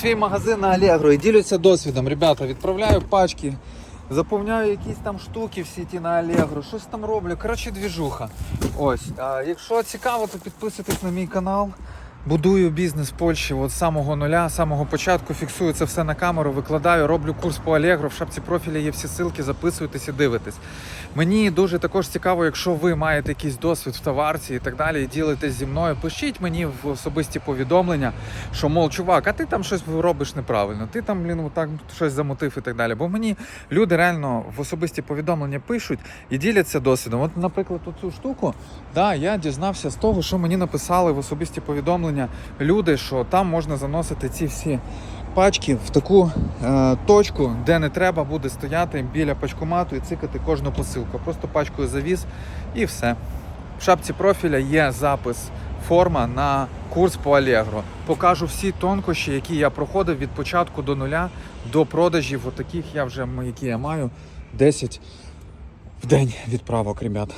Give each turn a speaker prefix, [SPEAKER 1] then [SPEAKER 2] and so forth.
[SPEAKER 1] Свій магазин на Allegro і ділюся досвідом. Ребята, відправляю пачки, заповняю якісь там штуки всі ті на Allegro, щось там роблю. Коротше, двіжуха. Ось. А якщо цікаво, то підписуйтесь на мій канал. Будую бізнес в Польщі от з самого нуля, з самого початку фіксую це все на камеру, викладаю, роблю курс по Allegro, в шапці профіля є всі ссылки, записуйтесь і дивитесь. Мені дуже також цікаво, якщо ви маєте якийсь досвід в товарці і так далі, і ділитесь зі мною, пишіть мені в особисті повідомлення, що мов, чувак, а ти там щось робиш неправильно, ти там, блін, отак щось замотив і так далі. Бо мені люди реально в особисті повідомлення пишуть і діляться досвідом. От, наприклад, цю штуку, да, я дізнався з того, що мені написали в особисті повідомлення люди, що там можна заносити ці всі пачки в таку е, точку, де не треба буде стояти біля пачкомату і цикати кожну посилку. Просто пачкою завіз і все. В шапці профіля є запис форма на курс по Allegro. Покажу всі тонкощі, які я проходив від початку до нуля до продажів. Отаких я вже які я маю 10 в день відправок, ребят.